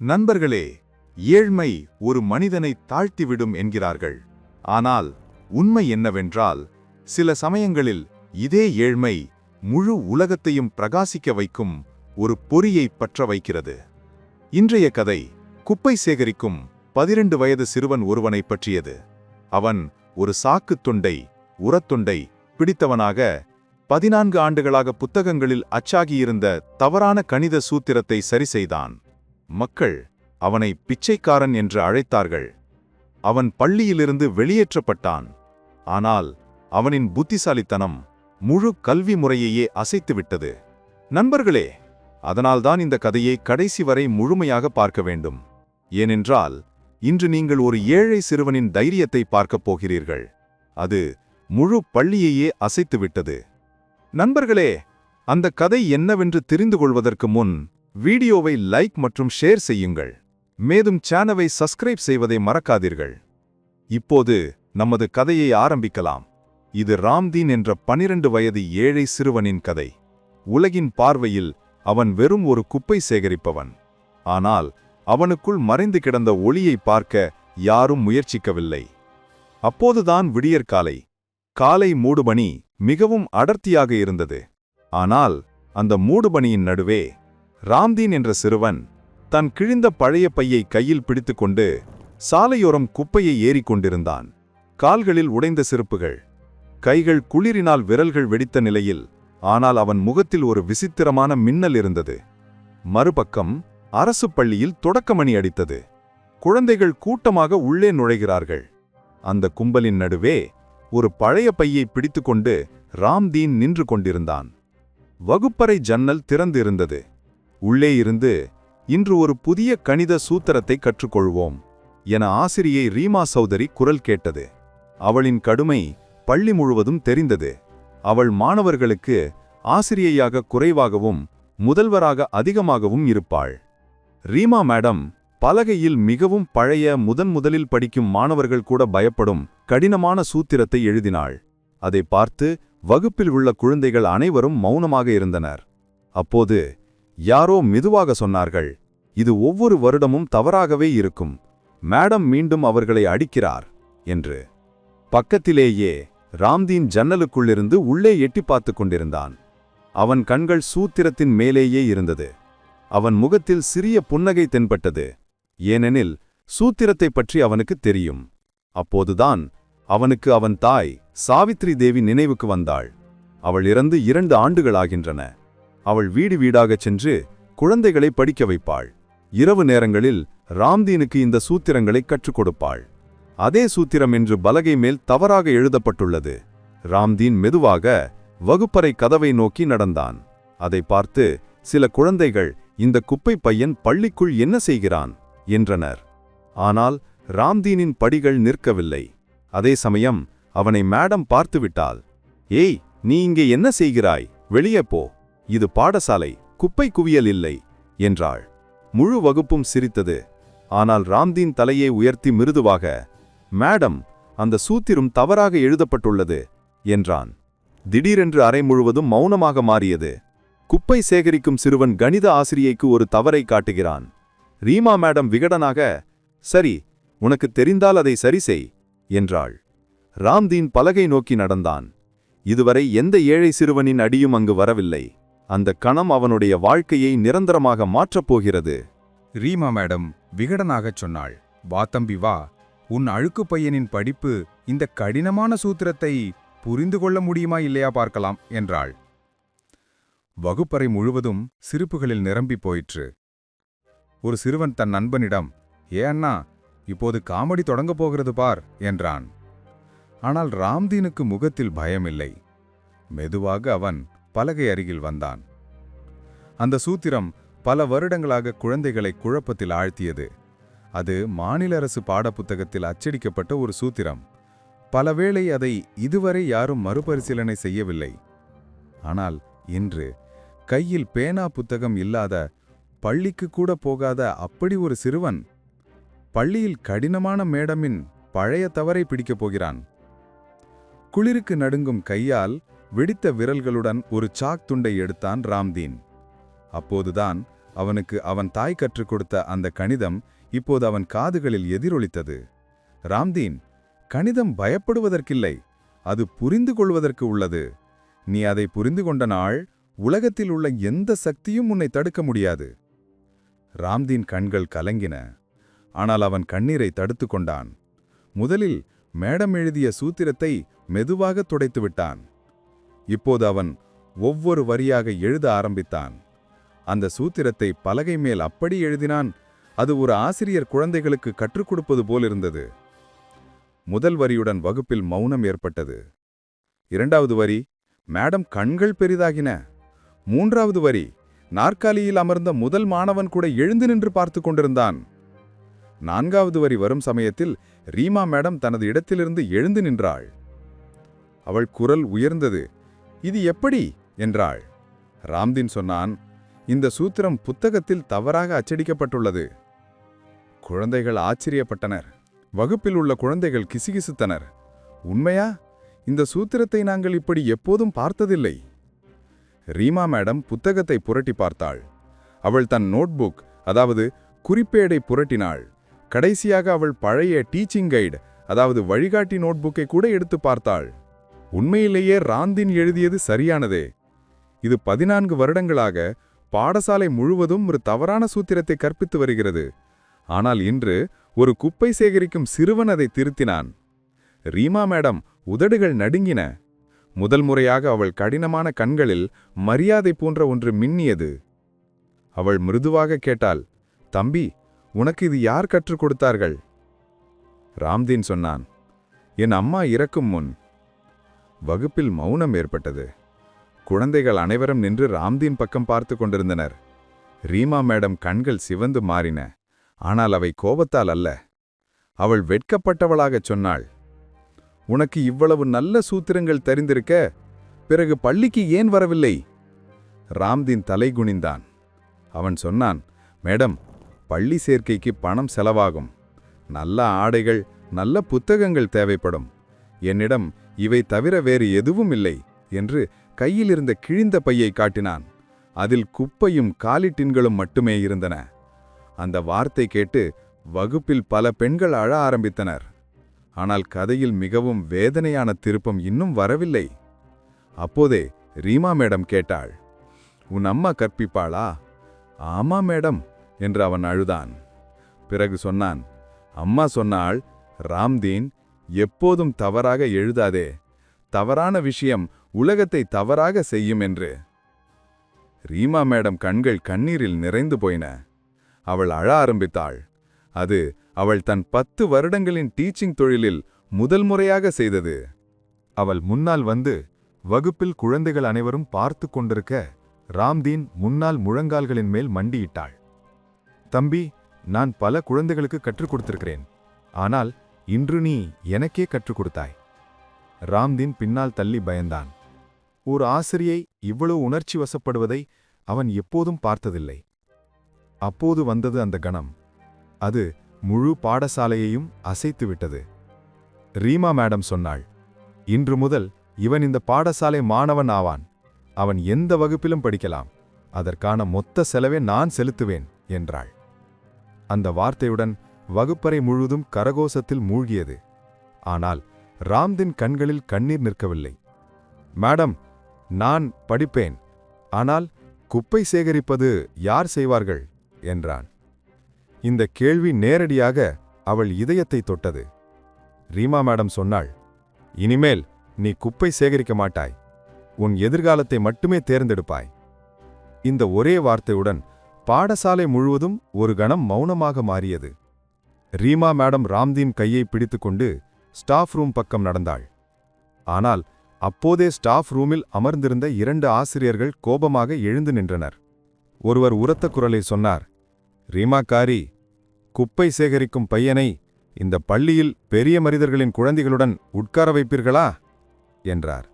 நண்பர்களே ஏழ்மை ஒரு மனிதனை தாழ்த்திவிடும் என்கிறார்கள். ஆனால் உண்மை என்னவென்றால் சில சமயங்களில் இதே ஏழ்மை முழு உலகத்தையும் பிரகாசிக்க வைக்கும் ஒரு பொறியை பற்ற வைக்கிறது. இன்றைய கதை குப்பை சேகரிக்கும் பதிரண்டு வயது சிறுவன் ஒருவனைப் பற்றியது. அவன் ஒரு சாக்குத் தொண்டை உரத்தொண்டை பிடித்தவனாக பதினான்கு ஆண்டுகளாக புத்தகங்களில் அச்சாகியிருந்த தவறான கணித சூத்திரத்தை சரிசெய்தான் மக்கள் அவனை பிச்சைக்காரன் என்று அழைத்தார்கள். அவன் பள்ளியிலிருந்து வெளியேற்றப்பட்டான். ஆனால் அவனின் புத்திசாலித்தனம் முழு கல்வி முறையையே அசைத்துவிட்டது. நண்பர்களே அதனால்தான் இந்த கதையை கடைசி வரை முழுமையாக பார்க்க வேண்டும். ஏனென்றால் இன்று நீங்கள் ஒரு ஏழை சிறுவனின் தைரியத்தை பார்க்கப் போகிறீர்கள். அது முழு பள்ளியையே அசைத்துவிட்டது. நண்பர்களே அந்த கதை என்னவென்று தெரிந்து கொள்வதற்கு முன் வீடியோவை லைக் மற்றும் ஷேர் செய்யுங்கள். மேலும் சேனலை சப்ஸ்கிரைப் செய்வதை மறக்காதீர்கள். இப்போது நமது கதையை ஆரம்பிக்கலாம். இது ராம்தீன் என்ற பனிரெண்டு வயது ஏழை சிறுவனின் கதை. உலகின் பார்வையில் அவன் வெறும் ஒரு குப்பை சேகரிப்பவன். ஆனால் அவனுக்குள் மறைந்து கிடந்த ஒளியை பார்க்க யாரும் முயற்சிக்கவில்லை. அப்போதுதான் விடியற்காலை காலை மூடுபனி மிகவும் அடர்த்தியாக இருந்தது. ஆனால் அந்த மூடுபனியின் நடுவே ராம்தீன் என்ற சிறுவன் தன் கிழிந்த பழைய பையை கையில் பிடித்துக்கொண்டு சாலையோரம் குப்பையை ஏறிக்கொண்டிருந்தான் கால்களில் உடைந்த செருப்புகள் கைகள் குளிரினால் விரல்கள் வெடித்த நிலையில் ஆனால் அவன் முகத்தில் ஒரு விசித்திரமான மின்னல் இருந்தது. மறுபக்கம் அரசு பள்ளியில் தொடக்கமணி அடித்தது. குழந்தைகள் கூட்டமாக உள்ளே நுழைகிறார்கள். அந்த கும்பலின் நடுவே ஒரு பழைய பையை பிடித்துக்கொண்டு ராம்தீன் நின்று கொண்டிருந்தான். வகுப்பறை ஜன்னல் திறந்திருந்தது. உள்ளே இருந்து இன்று ஒரு புதிய கணித சூத்திரத்தை கற்றுக்கொள்வோம் என ஆசிரியை ரீமா சௌதரி குரல் கேட்டது. அவளின் கடுமை பள்ளி முழுவதும் தெரிந்தது. அவள் மாணவர்களுக்கு ஆசிரியையாக குறைவாகவும் முதல்வராக அதிகமாகவும் இருப்பாள். ரீமா மேடம் பலகையில் மிகவும் பழைய முதன் முதலில் படிக்கும் மாணவர்கள் கூட பயப்படும் கடினமான சூத்திரத்தை எழுதினாள். அதை பார்த்து வகுப்பில் உள்ள குழந்தைகள் அனைவரும் மௌனமாக இருந்தனர். அப்போது யாரோ மெதுவாக சொன்னார்கள் இது ஒவ்வொரு வருடமும் தவறாகவே இருக்கும். மேடம் மீண்டும் அவர்களை அடிக்கிறார் என்று. பக்கத்திலேயே ராம்தீன் ஜன்னலுக்குள்ளிருந்து உள்ளே எட்டி பார்த்து கொண்டிருந்தான். அவன் கண்கள் சூத்திரத்தின் மேலேயே இருந்தது. அவன் முகத்தில் சிறிய புன்னகை தென்பட்டது. ஏனெனில் சூத்திரத்தைப் பற்றி அவனுக்கு தெரியும். அப்போதுதான் அவனுக்கு அவன் தாய் சாவித்ரி தேவி நினைவுக்கு வந்தாள். அவள் இறந்து இரண்டு ஆண்டுகளாகின்றன. அவள் வீடு வீடாகச் சென்று குழந்தைகளை படிக்க வைப்பாள். இரவு நேரங்களில் ராம்தீனுக்கு இந்த சூத்திரங்களை கற்றுக் கொடுப்பாள். அதே சூத்திரம் என்று பலகை மேல் தவறாக எழுதப்பட்டுள்ளது. ராம்தீன் மெதுவாக வகுப்பறை கதவை நோக்கி நடந்தான். அதை பார்த்து சில குழந்தைகள் இந்த குப்பை பையன் பள்ளிக்குள் என்ன செய்கிறான்? என்றனர். ஆனால் ராம்தீனின் படிகள் நிற்கவில்லை. அதே சமயம் அவனை மேடம் பார்த்துவிட்டாள். ஏய் நீ இங்கே என்ன செய்கிறாய்? வெளியே போ. இது பாடசாலை குப்பை குவியல் இல்லை என்றாள். முழு வகுப்பும் சிரித்தது. ஆனால் ராம்தீன் தலையை உயர்த்தி மிருதுவாக மேடம் அந்த சூத்திரம் தவறாக எழுதப்பட்டுள்ளது என்றான். திடீரென்று அறை முழுவதும் மௌனமாக மாறியது. குப்பை சேகரிக்கும் சிறுவன் கணித ஆசிரியைக்கு ஒரு தவறை காட்டுகிறான். ரீமா மேடம் விகடனாக சரி உனக்கு தெரிந்தால் அதை சரி செய் என்றாள். ராம்தீன் பலகை நோக்கி நடந்தான். இதுவரை எந்த ஏழை சிறுவனின் அடியும் அங்கு வரவில்லை. அந்த கணம் அவனுடைய வாழ்க்கையை நிரந்தரமாக மாற்றப் போகிறது. ரீமா மேடம் விகடனாகச் சொன்னாள் வா தம்பி வா. உன் அழுக்கு பையனின் படிப்பு இந்த கடினமான சூத்திரத்தை புரிந்து கொள்ள முடியுமா இல்லையா பார்க்கலாம் என்றாள். வகுப்பறை முழுவதும் சிரிப்புகளில் நிரம்பி போயிற்று. ஒரு சிறுவன் தன் நண்பனிடம் ஏ அண்ணா இப்போது காமெடி தொடங்கப் போகிறது பார் என்றான். ஆனால் ராம்தீனுக்கு முகத்தில் பயமில்லை. மெதுவாக அவன் பலகை அருகில் வந்தான். அந்த சூத்திரம் பல வருடங்களாக குழந்தைகளை குழப்பத்தில் ஆழ்த்தியது. அது மாநில அரசு பாடப்புத்தகத்தில் அச்சடிக்கப்பட்ட ஒரு சூத்திரம். பலவேளை அதை இதுவரை யாரும் மறுபரிசீலனை செய்யவில்லை. ஆனால் இன்று கையில் பேனா புத்தகம் இல்லாத பள்ளிக்கு கூட போகாத அப்படி ஒரு சிறுவன் பள்ளியில் கடினமான மேடமின் பழைய தவறை பிடிக்கப் போகிறான். குளிருக்கு நடுங்கும் கையால் வெடித்த விரல்களுடன் ஒரு சாக் துண்டை எடுத்தான் ராம்தீன். அப்போதுதான் அவனுக்கு அவன் தாய் கற்றுக் கொடுத்த அந்த கணிதம் இப்போது அவன் காதுகளில் எதிரொலித்தது. ராம்தீன் கணிதம் பயப்படுவதற்கில்லை அது புரிந்து கொள்வதற்கு உள்ளது. நீ அதை புரிந்து கொண்ட நாள் உலகத்தில் உள்ள எந்த சக்தியும் உன்னை தடுக்க முடியாது. ராம்தீன் கண்கள் கலங்கின. ஆனால் அவன் கண்ணீரை தடுத்து கொண்டான். முதலில் மேடம் எழுதிய சூத்திரத்தை மெதுவாக துடைத்து விட்டான். இப்போது அவன் ஒவ்வொரு வரியாக எழுத ஆரம்பித்தான். அந்த சூத்திரத்தை பலகை மேல் அப்படி எழுதினான் அது ஒரு ஆசிரியர் குழந்தைகளுக்கு கற்றுக் கொடுப்பது போலிருந்தது. முதல் வரியுடன் வகுப்பில் மௌனம் ஏற்பட்டது. இரண்டாவது வரி மேடம் கண்கள் பெரிதாகின. மூன்றாவது வரி நாற்காலியில் அமர்ந்த முதல் மாணவன் கூட எழுந்து நின்று பார்த்து கொண்டிருந்தான். நான்காவது வரி வரும் சமயத்தில் ரீமா மேடம் தனது இடத்திலிருந்து எழுந்து நின்றாள். அவள் குரல் உயர்ந்தது. இது எப்படி? என்றாள். ராம்தின் சொன்னான் இந்த சூத்திரம் புத்தகத்தில் தவறாக அச்சடிக்கப்பட்டுள்ளது. குழந்தைகள் ஆச்சரியப்பட்டனர். வகுப்பில் உள்ள குழந்தைகள் கிசுகிசுத்தனர். உண்மையா? இந்த சூத்திரத்தை நாங்கள் இப்படி எப்போதும் பார்த்ததில்லை. ரீமா மேடம் புத்தகத்தை புரட்டி பார்த்தாள். அவள் தன் நோட்புக் அதாவது குறிப்பேடை புரட்டினாள். கடைசியாக அவள் பழைய டீச்சிங் கைடு அதாவது வழிகாட்டி நோட்புக்கை கூட எடுத்து பார்த்தாள். உண்மையிலேயே ராந்தின் எழுதியது சரியானதே. இது பதினான்கு வருடங்களாக பாடசாலை முழுவதும் ஒரு தவறான சூத்திரத்தை கற்பித்து வருகிறது. ஆனால் இன்று ஒரு குப்பை சேகரிக்கும் சிறுவன் அதை திருத்தினான். ரீமா மேடம் உதடுகள் நடுங்கின. முதல் முறையாக அவள் கடினமான கண்களில் மரியாதை போன்ற ஒன்று மின்னியது. அவள் மிருதுவாக கேட்டாள் தம்பி உனக்கு இது யார் கற்றுக் கொடுத்தார்கள்? ராம்தீன் சொன்னான் என் அம்மா இறக்கும் முன் வகுப்பில் மௌனம் ஏற்பட்டது. குழந்தைகள் அனைவரும் நின்று ராம்தீன் பக்கம் பார்த்து கொண்டிருந்தனர். ரீமா மேடம் கண்கள் சிவந்து மாறின. ஆனால் அவை கோபத்தால் அல்ல. அவள் வெட்கப்பட்டவளாகச் சொன்னாள். உனக்கு இவ்வளவு நல்ல சூத்திரங்கள் தெரிந்திருக்க பிறகு பள்ளிக்கு ஏன் வரவில்லை? ராம்தீன் தலை குனிந்தான். அவன் சொன்னான் மேடம் பள்ளி சேர்க்கைக்கு பணம் செலவாகும். நல்ல ஆடைகள் நல்ல புத்தகங்கள் தேவைப்படும். என்னிடம் இவை தவிர வேறு எதுவும் இல்லை என்று கையிலிருந்த கிழிந்த பையை காட்டினான். அதில் குப்பையும் காலிட்டின்களும் மட்டுமே இருந்தன. அந்த வார்த்தை கேட்டு வகுப்பில் பல பெண்கள் அழ ஆரம்பித்தனர். ஆனால் கதையில் மிகவும் வேதனையான திருப்பம் இன்னும் வரவில்லை. அப்போதே ரீமா மேடம் கேட்டாள். உன் அம்மா கற்பிப்பாளா? ஆமா மேடம் என்று அவன் அழுதான். பிறகு சொன்னான். அம்மா சொன்னாள் ராம்தீன் எப்போதும் தவறாக எழுதாதே. தவறான விஷயம் உலகத்தை தவறாக செய்யும் என்று. ரீமா மேடம் கண்கள் கண்ணீரில் நிறைந்து போயின. அவள் அழ ஆரம்பித்தாள். அது அவள் தன் பத்து வருடங்களின் டீச்சிங் தொழிலில் முதல் முறையாக செய்தது. அவள் முன்னால் வந்து வகுப்பில் குழந்தைகள் அனைவரும் பார்த்து கொண்டிருக்க ராம்தீன் முன்னால் முழங்கால்களின் மேல் மண்டியிட்டாள். தம்பி நான் பல குழந்தைகளுக்கு கற்றுக் கொடுத்திருக்கிறேன். ஆனால் இன்று நீ எனக்கே கற்றுக் கொடுத்தாய். ராம்தீன் பின்னால் தள்ளி பயந்தான். ஒரு ஆசிரியை இவ்வளவு உணர்ச்சி வசப்படுவதை அவன் எப்போதும் பார்த்ததில்லை. அப்போது வந்தது அந்த கணம். அது முழு பாடசாலையையும் அசைத்துவிட்டது ரீமா மேடம் சொன்னாள் இன்று முதல் இவன் இந்த பாடசாலை மாணவன் ஆவான். அவன் எந்த வகுப்பிலும் படிக்கலாம். அதற்கான மொத்த செலவே நான் செலுத்துவேன் என்றாள். அந்த வார்த்தையுடன் வகுப்பறை முழுதும் கரகோசத்தில் மூழ்கியது. ஆனால் ராம்தின் கண்களில் கண்ணீர் நிற்கவில்லை. மேடம் நான் படிப்பேன். ஆனால் குப்பை சேகரிப்பது யார் செய்வார்கள்? என்றான். இந்த கேள்வி நேரடியாக அவள் இதயத்தை தொட்டது. ரீமா மேடம் சொன்னாள் இனிமேல் நீ குப்பை சேகரிக்க மாட்டாய். உன் எதிர்காலத்தை மட்டுமே தேர்ந்தெடுப்பாய். இந்த ஒரே வார்த்தையுடன் பாடசாலை முழுவதும் ஒரு கணம் மௌனமாக மாறியது. ரீமா மேடம் ராம்தீன் கையை பிடித்துக்கொண்டு ஸ்டாஃப் ரூம் பக்கம் நடந்தாள். ஆனால் அப்போதே ஸ்டாஃப் ரூமில் அமர்ந்திருந்த இரண்டு ஆசிரியர்கள் கோபமாக எழுந்து நின்றனர். ஒருவர் உரத்த குரலை சொன்னார் ரீமாக்காரி குப்பை சேகரிக்கும் பையனை இந்த பள்ளியில் பெரிய மனிதர்களின் குழந்தைகளுடன் உட்கார வைப்பீர்களா? என்றார்.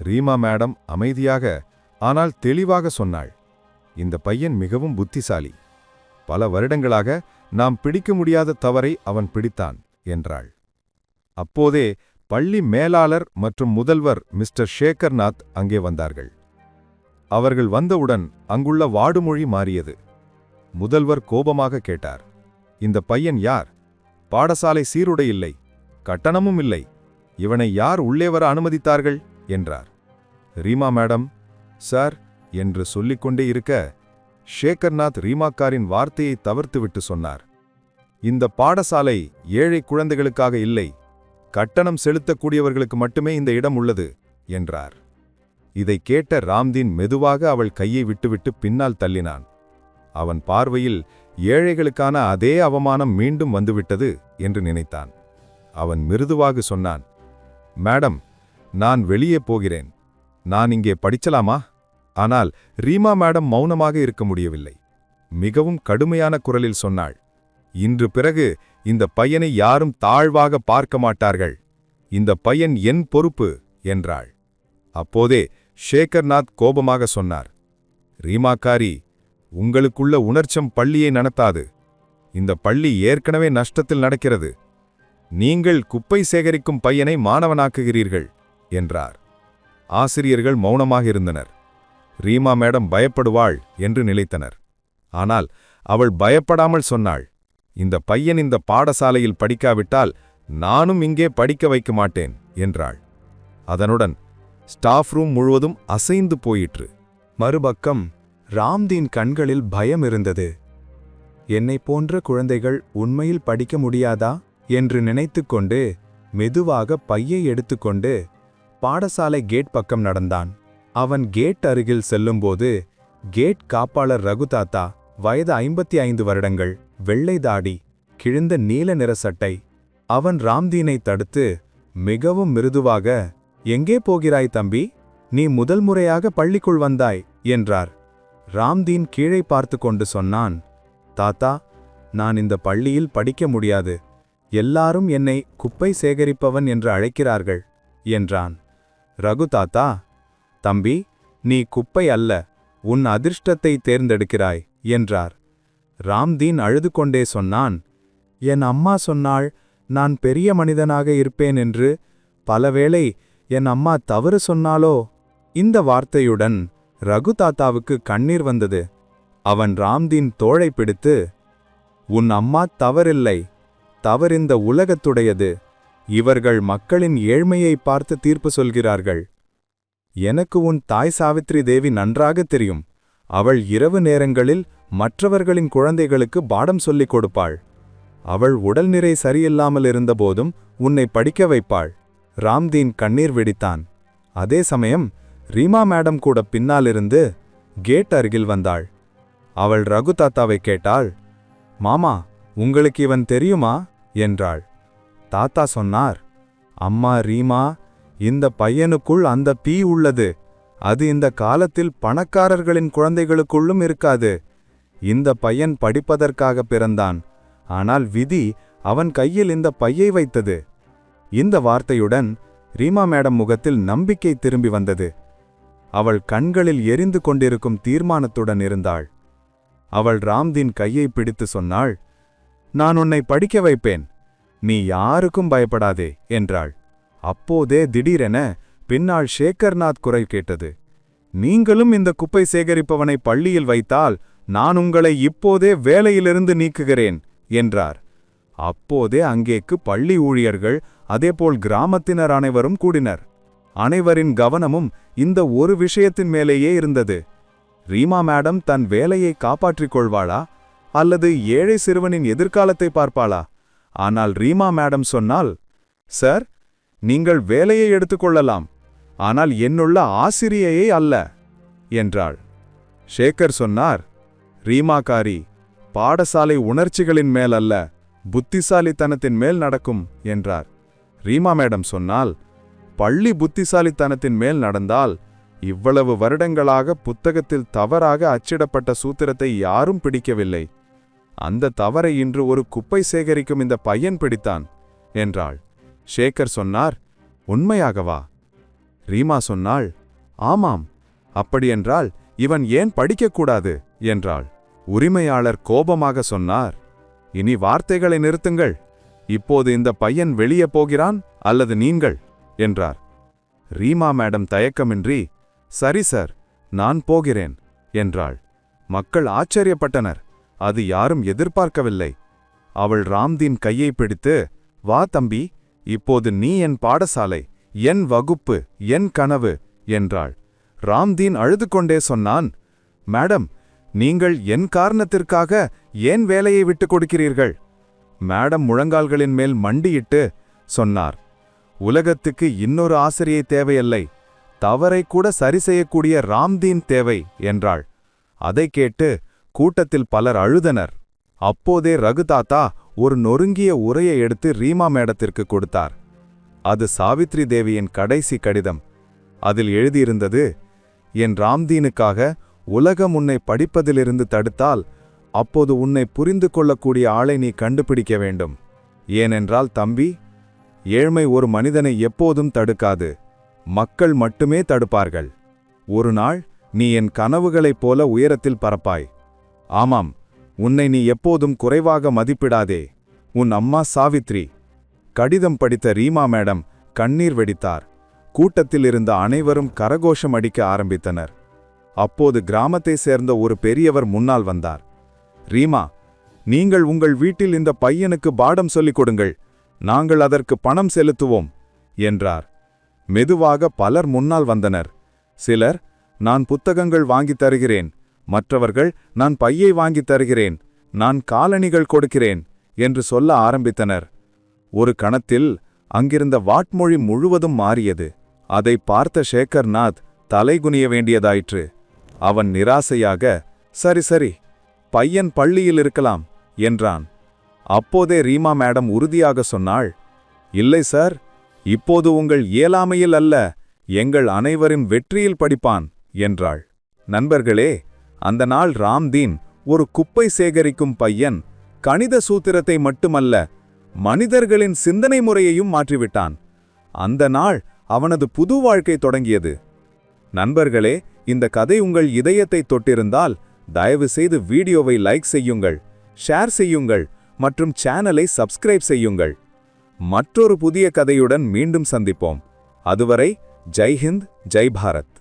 ரீமா மேடம் அமைதியாக ஆனால் தெளிவாக சொன்னாள் இந்த பையன் மிகவும் புத்திசாலி. பல வருடங்களாக நாம் பிடிக்க முடியாத தவறை அவன் பிடித்தான் என்றாள். அப்போதே பள்ளி மேலாளர் மற்றும் முதல்வர் மிஸ்டர் ஷேகர்நாத் அங்கே வந்தார்கள். அவர்கள் வந்தவுடன் அங்குள்ள வாடுமொழி மாறியது. முதல்வர் கோபமாக கேட்டார் இந்த பையன் யார்? பாடசாலை சீருடை இல்லை கட்டணமும் இல்லை இவனை யார் உள்ளே வர அனுமதித்தார்கள்? என்றார். ரீமா மேடம் சார் என்று சொல்லிக்கொண்டே இருக்க ஷேகர்நாத் ரீமாக்காரின் வார்த்தையை தவிர்த்துவிட்டு சொன்னார். இந்த பாடசாலை ஏழை குழந்தைகளுக்காக இல்லை கட்டணம் செலுத்தக்கூடியவர்களுக்கு மட்டுமே இந்த இடம் உள்ளது என்றார். இதை கேட்ட ராம்தீன் மெதுவாக அவள் கையை விட்டுவிட்டு பின்னால் தள்ளினான். அவன் பார்வையில் ஏழைகளுக்கான அதே அவமானம் மீண்டும் வந்துவிட்டது என்று நினைத்தான். அவன் மிருதுவாக சொன்னான் மேடம் நான் வெளியே போகிறேன். நான் இங்கே படிச்சலாமா? ஆனால் ரீமா மேடம் மௌனமாக இருக்க முடியவில்லை. மிகவும் கடுமையான குரலில் சொன்னாள் இன்று பிறகு இந்த பையனை யாரும் தாழ்வாக பார்க்க மாட்டார்கள். இந்த பையன் என் பொறுப்பு என்றாள். அப்போதே ஷேகர்நாத் கோபமாக சொன்னார் ரீமாக்காரி உங்களுக்குள்ள உணர்ச்சம் பள்ளியை நடத்தாது இந்த பள்ளி ஏற்கனவே நஷ்டத்தில் நடக்கிறது. நீங்கள் குப்பை சேகரிக்கும் பையனை மாணவனாக்குகிறீர்கள் என்றார். ஆசிரியர்கள் மௌனமாக இருந்தனர். ரீமா மேடம் பயப்படுவாள் என்று நினைத்தனர் ஆனால் அவள் பயப்படாமல் சொன்னாள் இந்த பையன் இந்த பாடசாலையில் படிக்காவிட்டால் நானும் இங்கே படிக்க வைக்க மாட்டேன் என்றாள். அதனுடன் ஸ்டாஃப் ரூம் முழுவதும் அசைந்து போயிற்று. மறுபக்கம் ராம்தீன் கண்களில் பயம் இருந்தது. என்னை போன்ற குழந்தைகள் உண்மையில் படிக்க முடியாதா? என்று நினைத்துக்கொண்டு மெதுவாக பையை எடுத்துக்கொண்டு பாடசாலை கேட் பக்கம் நடந்தான். அவன் கேட் அருகில் செல்லும்போது கேட் காப்பாளர் ரகுதாத்தா வயது ஐம்பத்தி ஐந்து வருடங்கள் வெள்ளை தாடி கிழிந்த நீல நிற சட்டை அவன் ராம்தீனை தடுத்து மிகவும் மிருதுவாக எங்கே போகிறாய் தம்பி? நீ முதல் முறையாக பள்ளிக்குள் வந்தாய் என்றார். ராம்தீன் கீழே பார்த்து கொண்டு சொன்னான் தாத்தா நான் இந்த பள்ளியில் படிக்க முடியாது. எல்லாரும் என்னை குப்பை சேகரிப்பவன் என்று அழைக்கிறார்கள் என்றான். ரகு தாத்தா தம்பி நீ குப்பை அல்ல உன் அதிர்ஷ்டத்தை தேர்ந்தெடுக்கிறாய் என்றார். ராம்தீன் அழுது கொண்டே சொன்னான் என் அம்மா சொன்னாள் நான் பெரிய மனிதனாக இருப்பேன் என்று பலவேளை என் அம்மா தவறு சொன்னாலோ? இந்த வார்த்தையுடன் ரகு தாத்தாவுக்கு கண்ணீர் வந்தது. அவன் ராம்தீன் தோளை பிடித்து உன் அம்மா தவறில்லை தவறிந்த உலகத்துடையது. இவர்கள் மக்களின் ஏழ்மையை பார்த்து தீர்ப்பு சொல்கிறார்கள். எனக்கு உன் தாய் சாவித்ரி தேவி நன்றாக தெரியும். அவள் இரவு நேரங்களில் மற்றவர்களின் குழந்தைகளுக்கு பாடம் சொல்லிக் கொடுப்பாள். அவள் உடல்நிறை சரியில்லாமல் இருந்தபோதும் உன்னை படிக்க வைப்பாள். ராம்தீன் கண்ணீர் வெடித்தான். அதே சமயம் ரீமா மேடம் கூட பின்னாலிருந்து கேட் அருகில் வந்தாள். அவள் ரகு தாத்தாவை கேட்டாள் மாமா உங்களுக்கு இவன் தெரியுமா? என்றாள். தாத்தா சொன்னார் அம்மா ரீமா இந்த பையனுக்குள் அந்த பீ உள்ளது. அது இந்த காலத்தில் பணக்காரர்களின் குழந்தைகளுக்குள்ளும் இருக்காது. இந்த பையன் படிப்பதற்காக பிறந்தான். ஆனால் விதி அவன் கையில் இந்த பையை வைத்தது. இந்த வார்த்தையுடன் ரீமா மேடம் முகத்தில் நம்பிக்கை திரும்பி வந்தது. அவள் கண்களில் எரிந்து கொண்டிருக்கும் தீர்மானத்துடன் இருந்தாள். அவள் ராம்தீன் கையை பிடித்து சொன்னாள் நான் உன்னை படிக்க வைப்பேன். நீ யாருக்கும் பயப்படாதே என்றாள். அப்போதே திடீரென பின்னால் ஷேகர்நாத் குரல் கேட்டது. நீங்களும் இந்த குப்பை சேகரிப்பவனை பள்ளியில் வைத்தால் நான் உங்களை இப்போதே வேலையிலிருந்து நீக்குகிறேன் என்றார். அப்போதே அங்கேக்கு பள்ளி ஊழியர்கள் அதேபோல் கிராமத்தினர் அனைவரும் கூடினர். அனைவரின் கவனமும் இந்த ஒரு விஷயத்தின் மேலேயே இருந்தது. ரீமா மேடம் தன் வேலையை காப்பாற்றிக் கொள்வாளா? அல்லது ஏழை சிறுவனின் எதிர்காலத்தை பார்ப்பாளா? ஆனால் ரீமா மேடம் சொன்னால் சார் நீங்கள் வேலையை எடுத்துக்கொள்ளலாம் ஆனால் என்னுள்ள ஆசிரியையே அல்ல என்றாள். ஷேகர் சொன்னார் ரீமாகாரி பாடசாலை உணர்ச்சிகளின் மேல் அல்ல புத்திசாலித்தனத்தின் மேல் நடக்கும் என்றார். ரீமா மேடம் சொன்னால் பள்ளி புத்திசாலித்தனத்தின் மேல் நடந்தால் இவ்வளவு வருடங்களாக புத்தகத்தில் தவறாக அச்சிடப்பட்ட சூத்திரத்தை யாரும் பிடிக்கவில்லை. அந்த தவறை இன்று ஒரு குப்பை சேகரிக்கும் இந்த பையன் பிடித்தான் என்றாள். ஷேகர் சொன்னார் உண்மையாகவா? ரீமா சொன்னாள் ஆமாம். அப்படியென்றால் இவன் ஏன் படிக்கக்கூடாது என்றாள். உரிமையாளர் கோபமாக சொன்னார் இனி வார்த்தைகளை நிறுத்துங்கள். இப்போது இந்த பையன் வெளியே போகிறான் அல்லது நீங்கள்? என்றார். ரீமா மேடம் தயக்கமின்றி. சரி சார் நான் போகிறேன் என்றாள். மக்கள் ஆச்சரியப்பட்டனர். அது யாரும் எதிர்பார்க்கவில்லை. அவள் ராம்தீன் கையை பிடித்து வா தம்பி இப்போது நீ என் பாடசாலை என் வகுப்பு என் கனவு என்றாள். ராம்தீன் அழுது கொண்டே சொன்னான் மேடம் நீங்கள் என் காரணத்திற்காக ஏன் வேலையை விட்டுக் கொடுக்கிறீர்கள்? மேடம் முழங்கால்களின் மேல் மண்டியிட்டு சொன்னார். உலகத்துக்கு இன்னொரு ஆசிரியை தேவையில்லை. தவறை கூட சரி செய்யக்கூடிய ராம்தீன் தேவை என்றாள். அதை கேட்டு கூட்டத்தில் பலர் அழுதனர். அப்போதே ரகு தாத்தா ஒரு நொறுங்கிய உரையை எடுத்து ரீமா மேடத்திற்கு கொடுத்தார். அது சாவித்ரி தேவியின் கடைசி கடிதம். அதில் எழுதியிருந்தது என் ராம்தீனுக்காக உலகம் உன்னை படிப்பதிலிருந்து தடுத்தால் அப்போது உன்னை புரிந்து கொள்ளக்கூடிய ஆளை நீ கண்டுபிடிக்க வேண்டும். ஏனென்றால் தம்பி ஏழ்மை ஒரு மனிதனை எப்போதும் தடுக்காது. மக்கள் மட்டுமே தடுப்பார்கள். ஒரு நாள் நீ என் கனவுகளைப் போல உயரத்தில் பறப்பாய். ஆமாம் உன்னை நீ எப்போதும் குறைவாக மதிப்பிடாதே. உன் அம்மா சாவித்ரி. கடிதம் படித்த ரீமா மேடம் கண்ணீர் வெடித்தார். கூட்டத்தில் இருந்த அனைவரும் கரகோஷம் அடிக்க ஆரம்பித்தனர். அப்போது கிராமத்தை சேர்ந்த ஒரு பெரியவர் முன்னால் வந்தார். ரீமா நீங்கள் உங்கள் வீட்டில் இந்த பையனுக்கு பாடம் சொல்லிக் கொடுங்கள். நாங்கள் அதற்கு பணம் செலுத்துவோம் என்றார். மெதுவாக பலர் முன்னால் வந்தனர். சிலர் நான் புத்தகங்கள் வாங்கித் தருகிறேன். மற்றவர்கள் நான் பையை வாங்கித் தருகிறேன் நான் காலணிகள் கொடுக்கிறேன் என்று சொல்ல ஆரம்பித்தனர். ஒரு கணத்தில் அங்கிருந்த வாட்மொழி முழுவதும் மாறியது. அதை பார்த்த சேகர்நாத் தலைகுனிய வேண்டியதாயிற்று. அவன் நிராசையாக சரி சரி பையன் பள்ளியில் இருக்கலாம் என்றான். அப்போதே ரீமா மேடம் உறுதியாக சொன்னாள் இல்லை சார் இப்போது உங்கள் இயலாமையில் அல்ல எங்கள் அனைவரின் வெற்றியில் படிப்பான் என்றாள். நண்பர்களே அந்த நாள் ராம்தீன் ஒரு குப்பை சேகரிக்கும் பையன் கணித சூத்திரத்தை மட்டுமல்ல மனிதர்களின் சிந்தனை முறையையும் மாற்றிவிட்டான். அந்த நாள் அவனது புது வாழ்க்கை தொடங்கியது. நண்பர்களே இந்த கதை உங்கள் இதயத்தை தொட்டிருந்தால் தயவு செய்து வீடியோவை லைக் செய்யுங்கள் ஷேர் செய்யுங்கள் மற்றும் சேனலை சப்ஸ்கிரைப் செய்யுங்கள். மற்றொரு புதிய கதையுடன் மீண்டும் சந்திப்போம். அதுவரை ஜெய் ஹிந்த் ஜெய் பாரத்.